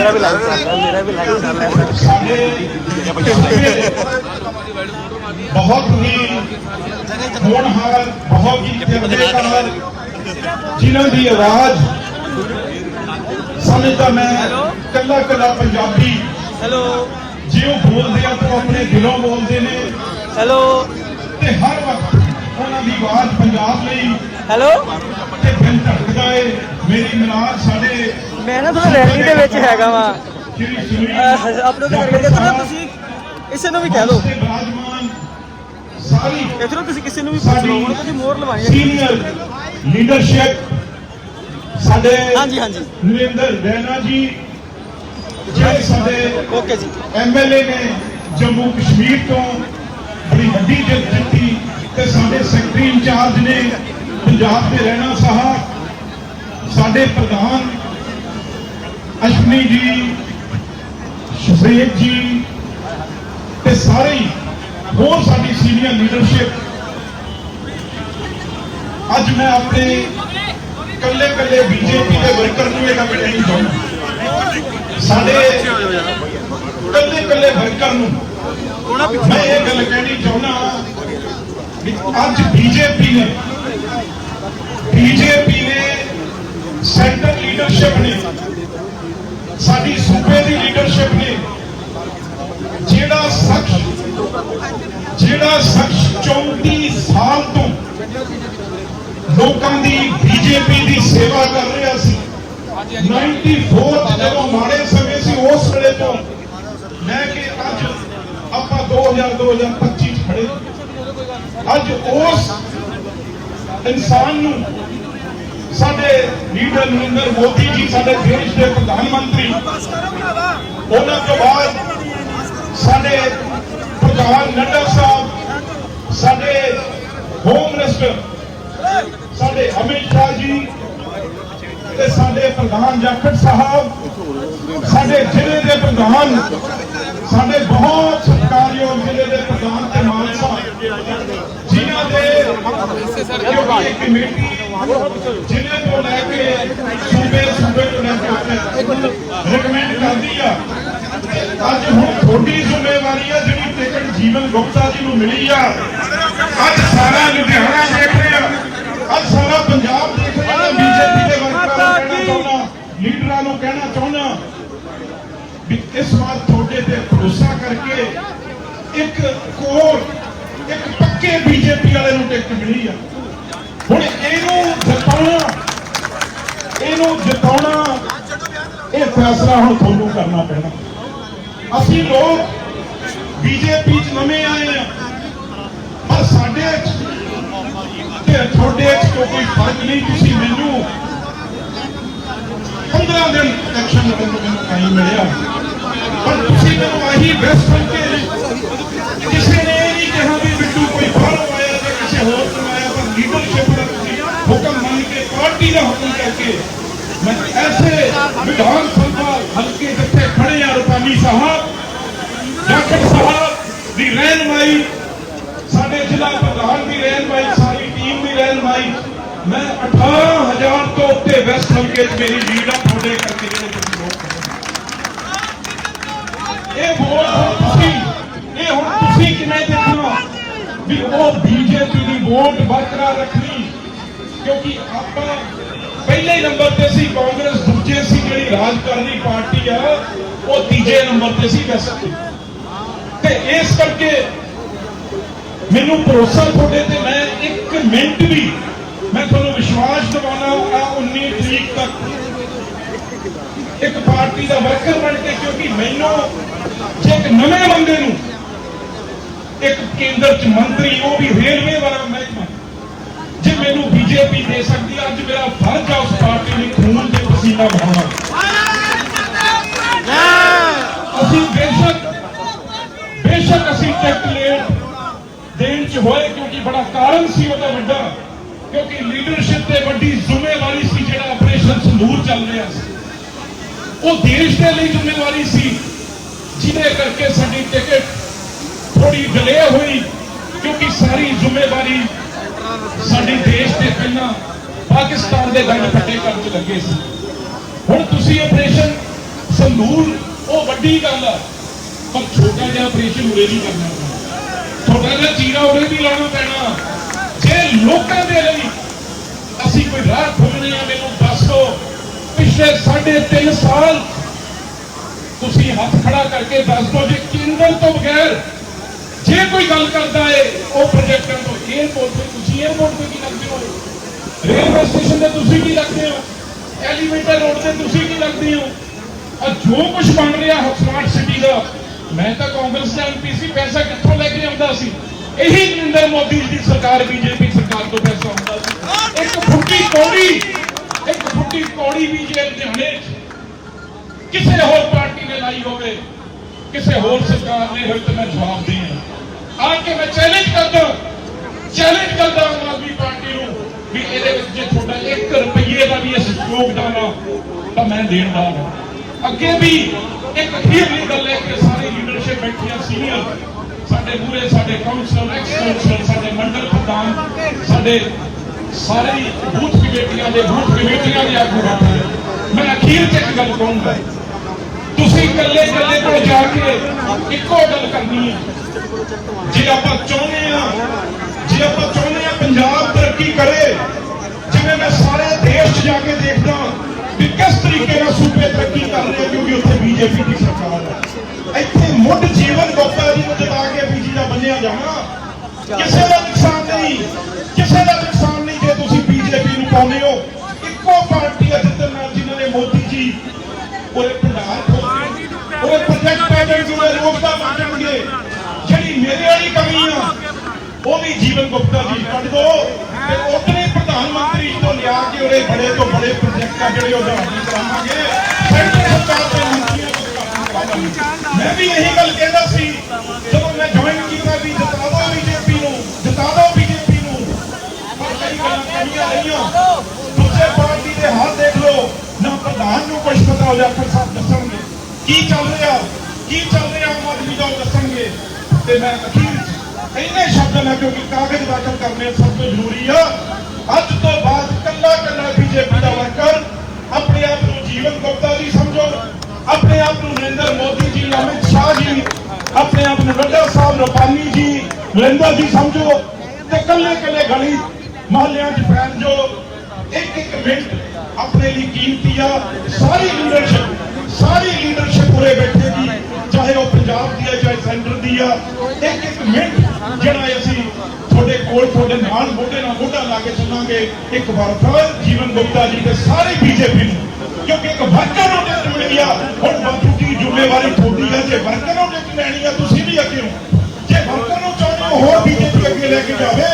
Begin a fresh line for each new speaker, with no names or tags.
ਮੇਰਾ ਵੀ ਲਾਈਕ ਕਰ ਲੈ ਮੇਰਾ ਵੀ ਲਾਈਕ ਕਰ ਲੈ
ਬਹੁਤ ਹੀ ਹੋਣਹਾਰ ਬਹੁਤ ਹੀ ਤਜਰਬੇਕਾਰ ਜਿਨ੍ਹਾਂ ਦੀ ਆਵਾਜ਼ ਸਮਝਦਾ ਮੈਂ ਕੱਲਾ ਕੱਲਾ ਪੰਜਾਬੀ
ਹੈਲੋ?
ਜੇ ਉਹ ਬੋਲਦੇ ਆ ਤਾਂ ਉਹ ਆਪਣੇ ਦਿਲੋਂ ਬੋਲਦੇ ਨੇ।
ਹੈਲੋ?
ਤੇ ਹਰ ਵਕਤ ਉਹਨਾਂ ਦੀ ਆਵਾਜ਼ ਪੰਜਾਬ ਲਈ
ਹੈਲੋ?
ਤੇ ਦਿਲ ਧੜਕਦਾ ਏ। ਮੇਰੀ ਮਨਾਰ ਸਾਡੇ
ਮੈਂ ਨਾ ਥੋੜਾ ਰੈਲੀ ਦੇ ਵਿੱਚ ਹੈਗਾ ਵਾਂ।
ਸੁਨੀਲ
ਅਪਲੋਡ ਕਰਕੇ ਨਾ ਤੁਸੀਂ ਕਿਸੇ ਨੂੰ ਵੀ ਕਹਿ ਦਿਓ
ਤੇ ਸਾਰੀ
ਇਧਰੋਂ ਤੁਸੀਂ ਕਿਸੇ ਨੂੰ ਵੀ ਪੁੱਛ ਲਓ। ਹੁਣ ਤੁਸੀਂ ਮੋਹਰ ਲਵਾਈ ਹੈ
ਸੀਨੀਅਰ ਲੀਡਰਸ਼ਿਪ ਸਾਡੇ
ਹਾਂਜੀ ਹਾਂਜੀ।
ਨਰਿੰਦਰ ਰੈਨਾ ਜੀ ਜਿਹੜੇ ਸਾਡੇ
ਓਕੇ ਜੀ।
ਐਮਐਲਏ ਨੇ ਜੰਮੂ ਕਸ਼ਮੀਰ ਤੋਂ ਬੜੀ ਵੱਡੀ ਜਿੱਤ ਜਿੱਤੀ ਤੇ ਸਾਡੇ ਸੈਕਟਰੀ ਇੰਚਾਰਜ ਨੇ ਪੰਜਾਬ ਦੇ ਰਹਿਣਾ ਸਾਹਿਬ ਸਾਡੇ ਪ੍ਰਧਾਨ ਅਸ਼ਵਨੀ ਜੀ ਸ਼ਫੀਕ ਜੀ ਤੇ ਸਾਰੇ ਹੋਰ ਸਾਡੀ ਸੀਨੀਅਰ ਲੀਡਰਸ਼ਿਪ ਅੱਜ ਮੈਂ ਆਪਣੇ ਕੱਲੇ ਕੱਲੇ ਬੀਜੇਪੀ ਦੇ ਵਰਕਰ ਨੂੰ ਇਹ ਗੱਲ ਚਾਹੁੰਦਾ ਸਾਡੇ ਕੱਲੇ ਕੱਲੇ ਵਰਕਰ ਨੂੰ ਮੈਂ ਇਹ ਗੱਲ ਕਹਿਣੀ ਚਾਹੁੰਦਾ ਵੀ ਅੱਜ ਬੀਜੇਪੀ ਨੇ ਬੀਜੇਪੀ ਨੇ ਸੈਂਟਰ ਲੀਡਰਸ਼ਿਪ ਨੇ ਸਾਡੀ ਸੂਬੇ ਦੀ ਲੀਡਰਸ਼ਿਪ ਨੇ ਜਿਹੜਾ ਸ਼ਖਸ ਜਿਹੜਾ ਸ਼ਖਸ 34 ਸਾਲ ਤੋਂ ਲੋਕਾਂ ਦੀ ਬੀਜੇਪੀ ਦੀ ਸੇਵਾ ਕਰ ਰਿਹਾ ਸੀ 94 ਚ ਜਦੋਂ ਮਾੜੇ ਸਮੇਂ ਸੀ, ਉਸ ਵੇਲੇ ਤੋਂ ਲੈ ਕੇ ਅੱਜ ਆਪਾਂ 2000 2025 ਚ ਖੜੇ ਅੱਜ ਉਸ ਇਨਸਾਨ ਨੂੰ ਸਾਡੇ ਲੀਡਰ ਨਰਿੰਦਰ ਮੋਦੀ ਜੀ, ਸਾਡੇ ਦੇਸ਼ ਦੇ ਪ੍ਰਧਾਨ ਮੰਤਰੀ। ਉਹਨਾਂ ਤੋਂ ਬਾਅਦ ਸਾਡੇ ਪ੍ਰਧਾਨ ਨੱਡਾ ਸਾਹਿਬ, ਸਾਡੇ ਹੋਮ ਮਿਨਿਸਟਰ ਸਾਡੇ ਅਮਿਤ ਸ਼ਾਹ ਜੀ ਤੇ ਸਾਡੇ ਪ੍ਰਧਾਨ ਜਾਖੜ ਸਾਹਿਬ, ਸਾਡੇ ਜ਼ਿਲ੍ਹੇ ਦੇ ਪ੍ਰਧਾਨ, ਸਾਡੇ ਬਹੁਤ ਸਤਿਕਾਰਯੋਗ ਜ਼ਿਲ੍ਹੇ ਦੇ ਪ੍ਰਧਾਨ ਤੇ ਮਾਨ ਸਾਹਿਬ ਜਿਨ੍ਹਾਂ ਦੇ ਕਮੇਟੀ ਜ਼ਿਲ੍ਹੇ ਤੋਂ ਲੈ ਕੇ ਸੂਬੇ ਸੂਬੇ ਤੋਂ ਲੈ ਕੇ ਰეკਮੈਂਡ ਕਰਦੀ ਆ। ਅੱਜ ਹੁਣ ਤੁਹਾਡੀ ਜ਼ਿੰਮੇਵਾਰੀ ਆ ਜਿਹੜੀ ਟਿਕਟ ਜੀਵਨ ਗੁਪਤਾ ਜੀ ਨੂੰ ਮਿਲੀ ਆ। ਅੱਜ ਸਾਰਾ ਲੁਧਿਆਣਾ ਦੇਖ ਰਿਹਾ। ਅੱਜ ਸਾਰਾ ਪੰਜਾਬ ਦੇਖ ਰਿਹਾ। ਬੀਜੇਪੀ ਦੇ ਵਰਕਰਾਂ ਨੂੰ ਕਹਿਣਾ ਚਾਹੁੰਦਾ ਲੀਡਰਾਂ ਨੂੰ ਕਹਿਣਾ ਚਾਹੁੰਦਾ ਵੀ ਇਸ ਵਾਰ ਤੁਹਾਡੇ ਤੇ ਭਰੋਸਾ ਕਰਕੇ ਇੱਕ ਕੋਰ ਇੱਕ ਪੱਕੇ ਬੀਜੇਪੀ ਵਾਲੇ ਨੂੰ ਟਿਕਟ ਮਿਲੀ ਆ। ਹੁਣ ਇਹਨੂੰ ਜਿਤਾਉਣਾ ਇਹਨੂੰ ਜਿਤਾਉਣਾ, ਇਹ ਫੈਸਲਾ ਹੁਣ ਤੁਹਾਨੂੰ ਕਰਨਾ ਪੈਣਾ। ਅਸੀਂ ਲੋਕ ਬੀਜੇਪੀ ਚ ਨਵੇਂ ਆਏ ਆ, ਪਰ ਸਾਡੇ ਤੇ ਤੁਹਾਡੇ ਚ ਕੋਈ ਫ਼ਰਕ ਨਹੀਂ, ਤੁਸੀਂ ਮੈਨੂੰ 15 ਦਿਨ ਇਲੈਕਸ਼ਨ ਲੜਨ ਨੂੰ ਮੈਨੂੰ ਟਾਈਮ ਮਿਲਿਆ। ਪਰ ਤੁਸੀਂ ਮੈਨੂੰ ਆਹੀ ਬੈਸਟ ਸਮਝੇ ਕਿਸੇ ਨੇ ਇਹ ਨਹੀਂ ਕਿਹਾ ਵੀ ਬਿੱਟੂ ਕੋਈ ਬਾਹਰੋਂ ਵਿਧਾਨ ਸਭਾ ਹਲਕੇ ਜਿੱਥੇ ਖੜੇ ਆ ਰੁਪਾਲੀ ਸਾਹਿਬ ਜਾਖੜ ਸਾਹਿਬ ਦੀ ਰਹਿਨਮਾਈ, ਸਾਡੇ ਜ਼ਿਲ੍ਹਾ ਪ੍ਰਧਾਨ ਦੀ ਰਹਿਨਮਾਈ, ਸਾਰੀ ਟੀਮ ਦੀ ਰਹਿਨਮਾਈ, ਮੈਂ 18000 ਤੋਂ ਉੱਤੇ ਵੈਸਟ ਹਲਕੇ 'ਚ ਮੇਰੀ ਲੀਡ ਆ, ਤੁਹਾਡੇ ਕਰਕੇ ਜਿਹੜੇ ਤੁਸੀਂ ਲੋਕ ਇਹ ਵੋਟ ਹੁਣ ਤੁਸੀਂ, ਇਹ ਹੁਣ ਤੁਸੀਂ ਕਿਵੇਂ ਦੇਖਣਾ ਵੀ ਉਹ ਬੀਜੇਪੀ ਦੀ ਵੋਟ ਬਰਕਰਾਰ ਰੱਖਣੀ? ਕਿਉਂਕਿ ਆਪਾਂ ਪਹਿਲੇ ਨੰਬਰ ਤੇ ਸੀ ਕਾਂਗਰਸ ਦੂਜੇ ਸੀ ਜਿਹੜੀ ਰਾਜ ਕਰਨੀ ਪਾਰਟੀ ਆ, ਉਹ ਤੀਜੇ ਨੰਬਰ ਤੇ ਸੀ ਵੈਸਟ ਤੇ ਇਸ ਕਰਕੇ ਮੈਨੂੰ ਭਰੋਸਾ ਤੁਹਾਡੇ ਤੇ, ਮੈਂ ਇੱਕ ਮਿੰਟ ਵੀ ਮੈਂ ਤੁਹਾਨੂੰ ਵਿਸ਼ਵਾਸ ਦਿਵਾਉਣਾ ਆ 19 ਤਰੀਕ ਤੱਕ। ਇੱਕ ਪਾਰਟੀ ਦਾ ਵਰਕਰ ਬਣ ਕੇ, ਕਿਉਂਕਿ ਮੈਨੂੰ ਜੇ ਇੱਕ ਨਵੇਂ ਬੰਦੇ ਨੂੰ ਇੱਕ ਕੇਂਦਰ ਚ ਮੰਤਰੀ, ਉਹ ਵੀ ਰੇਲਵੇ ਵਾਲਾ ਮਹਿਕਮਾ, ਜੇ ਮੈਨੂੰ ਬੀਜੇਪੀ ਦੇ ਸਕਦੀ ਖੂਨ ਤੇ ਅਸੀਂ ਬੇਸ਼ੱਕ ਬੇਸ਼ੱਕ ਅਸੀਂ ਟਿਕਟ ਲੇਟ ਦੇਣ ਚ ਹੋਏ ਕਿਉਂਕਿ ਬੜਾ ਕਾਰਨ ਸੀ ਉਹਦਾ ਵੱਡਾ, ਕਿਉਂਕਿ ਲੀਡਰਸ਼ਿਪ ਤੇ ਵੱਡੀ ਜ਼ਿੰਮੇਵਾਰੀ ਸੀ ਜਿਹੜਾ ਆਪਰੇਸ਼ਨ ਸੰਦੂਰ ਚੱਲ ਰਿਹਾ ਸੀ। ਉਹ ਦੇਸ਼ ਦੇ ਲਈ ਜ਼ਿੰਮੇਵਾਰੀ ਸੀ, ਜਿਹਦੇ ਕਰਕੇ ਸਾਡੀ ਟਿਕਟ ਥੋੜੀ ਡਿਲੇ ਹੋਈ, ਕਿਉਂਕਿ ਸਾਰੀ ਜ਼ਿੰਮੇਵਾਰੀ ਸਾਡੀ ਦੇਸ਼ ਦੇ ਪਹਿਲਾਂ ਪਾਕਿਸਤਾਨ ਦੇ ਗੰਢ ਫੱਟੇ ਕਰਨ ਚ ਲੱਗੇ ਸੀ। ਹੁਣ ਤੁਸੀਂ ਆਪਰੇਸ਼ਨ ਸੰਦੂਰ ਉਹ ਵੱਡੀ ਗੱਲ ਆ, ਪਰ ਛੋਟਾ ਜਿਹਾ ਆਪਰੇਸ਼ਨ ਉਰੇ ਵੀ ਕਰਨਾ ਛੋਟਾ ਜਿਹਾ ਚੀਰਾ ਉਰੇ ਵੀ ਲਾਉਣਾ ਪੈਣਾ। ਜੇ ਲੋਕਾਂ ਦੇ ਲਈ ਅਸੀਂ ਕੋਈ ਰਾਹ ਖੋਲਣੇ ਆ, ਮੈਨੂੰ ਦੱਸੋ ਪਿਛਲੇ 3.5 ਸਾਲ ਤੁਸੀਂ ਹੱਥ ਖੜਾ ਕਰਕੇ ਦੱਸ ਦਿਓ ਜੇ ਕੇਂਦਰ ਤੋਂ ਬਗੈਰ ਜੇ ਕੋਈ ਗੱਲ ਕਰਦਾ ਏ, ਉਹ ਪ੍ਰੋਜੈਕਟਾਂ ਤੋਂ ਏਅਰਪੋਰਟ ਤੇ ਤੁਸੀਂ ਏਅਰਪੋਰਟ ਤੇ ਕੀ ਲੱਗਦੇ ਹੋ। ਰੇਲਵੇ ਸਟੇਸ਼ਨ ਤੇ ਤੁਸੀਂ ਕੀ ਲੱਗਦੇ ਹੋ। ਐਲੀਵੇਟਰ ਰੋਡ ਤੇ ਤੁਸੀਂ ਕੀ ਲੱਗਦੇ ਹੋ? ਆ ਜੋ ਕੁਝ ਬਣ ਰਿਹਾ ਸਮਾਰਟ ਸਿਟੀ ਦਾ, ਮੈਂ ਤਾਂ ਕਾਂਗਰਸ ਦਾ ਐਮਪੀ ਸੀ, ਪੈਸਾ ਕਿੱਥੋਂ ਲੈ ਕੇ ਆਉਂਦਾ ਸੀ? ਇਹੀ ਨਰਿੰਦਰ ਮੋਦੀ ਦੀ ਸਰਕਾਰ, ਬੀਜੇਪੀ ਸਰਕਾਰ ਤੋਂ ਪੈਸਾ ਆਉਂਦਾ ਸੀ। ਇੱਕ ਫੁੱਟੀ ਕੌੜੀ, ਇੱਕ ਫੁੱਟੀ ਕੌੜੀ ਵੀ ਜੇ ਲੁਧਿਆਣੇ ਕਿਸੇ ਹੋਰ ਪਾਰਟੀ ਨੇ ਲਾਈ ਹੋਵੇ, ਕਿਸੇ ਹੋਰ ਸਰਕਾਰ ਨੇ ਹੋਵੇ ਤਾਂ ਮੈਂ ਜਵਾਬ ਦੇਵਾਂ ਆ ਕੇ ਮੈਂ ਚੈਲੰਜ ਕਰਦਾ ਚੈਲੰਜ ਕਰਦਾ ਆਮ ਆਦਮੀ ਪਾਰਟੀ ਨੂੰ ਵੀ ਇਹਦੇ ਵਿੱਚ ਜੇ ਤੁਹਾਡਾ 1 ਰੁਪਏ ਵੀ ਇਸ ਯੋਗਦਾਨ ਆ ਮੈਂ ਦੇਣ ਦਾ ਅੱਗੇ ਵੀ ਇੱਕ ਅਖੀਰਲੀ ਗੱਲ ਹੈ ਕਿ ਸਾਰੀ ਲੀਡਰਸ਼ਿਪ ਬੈਠੀ ਸੀਨੀਅਰ ਸਾਡੇ ਮੂਰੇ ਸਾਡੇ ਕਾਉਂਸਲਰ ਐਕਸ ਕਾਉਂਸਲਰ ਸਾਡੇ ਮੰਡਲ ਪ੍ਰਧਾਨ, ਸਾਡੇ ਸਾਰੇ ਬੂਥ ਕਮੇਟੀਆਂ ਦੇ, ਬੂਥ ਕਮੇਟੀਆਂ ਦੇ ਆਗੂ ਬੈਠੇ ਮੈਂ ਅਖੀਰ ਤੇ ਇੱਕ ਗੱਲ ਕਹੂੰਗਾ। ਤੁਸੀਂ ਇਕੱਲੇ ਇਕੱਲੇ ਕੋਲ ਜਾ ਕੇ ਇੱਕੋ ਗੱਲ ਕਰਨੀ ਹੈ। ਜੇ ਆਪਾਂ ਚਾਹੁੰਦੇ ਆ ਜੇ ਆਪਾਂ ਚਾਹੁੰਦੇ ਆ ਪੰਜਾਬ ਤਰੱਕੀ ਕਰੇ ਜਿਵੇਂ ਮੈਂ ਸਾਰੇ ਦੇਸ਼ 'ਚ ਜਾ ਕੇ ਦੇਖਦਾ ਵੀ ਕਿਸ ਤਰੀਕੇ ਨਾਲ ਸੂਬੇ ਤਰੱਕੀ ਕਰ ਰਹੇ ਕਿਉਂਕਿ ਉੱਥੇ ਬੀਜੇਪੀ ਦੀ ਸਰਕਾਰ ਹੈ। ਇੱਥੇ ਮੁੱਢ ਜੀਵਨ ਗੁਪਤਾ ਜੀ ਨੂੰ ਜਿਤਾ ਕੇ ਬੀਜੀ ਦਾ ਬੰਨਿਆ ਜਾਣਾ ਕਿਸੇ ਦਾ ਨੁਕਸਾਨ ਨਹੀਂ, ਕਿਸੇ ਦਾ ਨੁਕਸਾਨ ਨਹੀਂ ਜੇ ਤੁਸੀਂ ਬੀਜੇਪੀ ਨੂੰ ਪਾਉਂਦੇ ਹੋ। ਇੱਕੋ ਪਾਰਟੀ ਹੈ ਜਿੱਦਣ ਜਿਨ੍ਹਾਂ ਨੇ ਮੋਦੀ ਜੀ ਉਹਦੇ ਭੰਡਾਰ ਖੋਲ੍ਹੇ ਉਹਦੇ ਪ੍ਰੋਜੈਕਟ ਪੈਦੇ ਜਿਹੜੇ ਰੋਕਦਾ ਮੰਗਣਗੇ ਜਿਹੜੀ ਮੇਰੇ ਵਾਲੀ ਕਮੀ ਆ, ਉਹ ਵੀ ਜੀਵਨ ਗੁਪਤਾ ਜੀ ਕੱਢ ਦੋ। ਤੇ ਉਤਨੇ ਪ੍ਰਧਾਨ ਮੰਤਰੀ ਤੋਂ ਲਿਆ ਉਹਦੇ ਬੜੇ ਤੋਂ ਬੜੇ ਪ੍ਰੋਜੈਕਟ ਆ ਜਿਹੜੇ ਉਦਾਹਰਨ ਕਰਾਵਾਂਗੇ ਸੈਂਟਰ ਸਰਕਾਰ ਦੇ ਮੰਤਰੀਆਂ ਨੂੰ ਉਦਘਾਟਨ ਕਰਾਵਾਂਗੇ ਮੈਂ ਵੀ ਇਹੀ ਗੱਲ ਕਹਿੰਦਾ ਸੀ ਜਦੋਂ ਮੈਂ ਜੁਆਇਨ ਕੀਤਾ ਵੀ ਜਿਤਾ ਦਿਓ ਬੀਜੇਪੀ ਨੂੰ ਜਿਤਾ ਦਿਓ ਬੀਜੇਪੀ ਨੂੰ ਪਰ ਕਈ ਗੱਲਾਂ ਕਮੀਆਂ ਰਹੀਆਂ ਦੂਜੇ ਪਾਰਟੀ ਦੇ ਹਾਲ ਦੇਖ ਲਓ ਨਾ ਪ੍ਰਧਾਨ ਨੂੰ ਕੁਝ ਪਤਾ ਹੋ ਜਾਫਰ ਸਾਹਿਬ ਦੱਸਣਗੇ ਕੀ ਚੱਲ ਰਿਹਾ ਕੀ ਚੱਲ ਰਿਹਾ ਆਮ ਆਦਮੀ ਦਾ ਦੱਸਣਗੇ ਤੇ ਮੈਂ ਅਖੀਰ ਇੰਨੇ ਸ਼ਬਦ ਮੈਂ ਕਿਉਂਕਿ ਕਾਗਜ਼ ਦਾਖਲ ਕਰਨੇ ਸਭ ਤੋਂ ਜ਼ਰੂਰੀ ਆ ਅੱਜ ਤੋਂ ਬਾਅਦ ਕੱਲਾ ਕੱਲਾ ਬੀਜੇਪੀ ਦਾ ਵਰਕਰ ਆਪਣੇ ਆਪ ਨੂੰ ਜੀਵਨ ਗੁਪਤਾ ਜੀ ਸਮਝੋ, ਆਪਣੇ ਆਪ ਨੂੰ ਨਰਿੰਦਰ ਮੋਦੀ ਜੀ, ਅਮਿਤ ਸ਼ਾਹ ਜੀ, ਆਪਣੇ ਆਪ ਨੂੰ ਨੱਡਾ ਸਾਹਿਬ ਰੂਪਾਨੀ ਜੀ, ਨਰਿੰਦਰ ਜੀ ਸਮਝੋ ਤੇ ਕੱਲੇ ਕੱਲੇ ਗਲੀ ਮਹੱਲਿਆਂ 'ਚ ਫੈਲ ਜੋ ਇੱਕ ਇੱਕ ਮਿੰਟ ਆਪਣੇ ਲਈ ਕੀਮਤੀ ਆ, ਸਾਰੀ ਲੀਡਰਸ਼ਿਪ ਸਾਰੀ ਲੀਡਰਸ਼ਿਪ ਉਰੇ ਬੈਠੇਗੀ ਚਾਹੇ ਉਹ ਪੰਜਾਬ ਦੀ ਹੈ, ਚਾਹੇ ਸੈਂਟਰ ਦੀ ਆ। ਇੱਕ ਇੱਕ ਮਿੰਟ ਜਿਹੜਾ ਅਸੀਂ ਤੁਹਾਡੇ ਕੋਲ, ਤੁਹਾਡੇ ਨਾਲ ਮੋਢੇ ਨਾਲ ਮੋਢਾ ਲਾ ਕੇ ਸੁਣਾਂਗੇ ਇੱਕ ਵਾਰ ਫਿਰ ਜੀਵਨ ਗੁਪਤਾ ਜੀ ਦੇ ਸਾਰੇ ਬੀਜੇਪੀ ਨੂੰ। ਕਿਉਂਕਿ ਇੱਕ ਵਰਕਰ ਨੂੰ ਟਿਕਟ ਮਿਲੀ ਆ, ਹੁਣ ਬਾਪੂ ਦੀ ਜ਼ਿੰਮੇਵਾਰੀ ਤੁਹਾਡੀ ਹੈ ਜੇ ਵਰਕਰ ਨੂੰ ਟਿਕਟ ਲੈਣੀ ਆ, ਤੁਸੀਂ ਵੀ ਅੱਗੇ ਹੋ। ਜੇ ਵਰਕਰ ਨੂੰ ਚਾਹੁੰਦੇ ਹੋ ਹੋਰ ਬੀਜੇਪੀ ਅੱਗੇ ਲੈ ਕੇ ਜਾਵੇ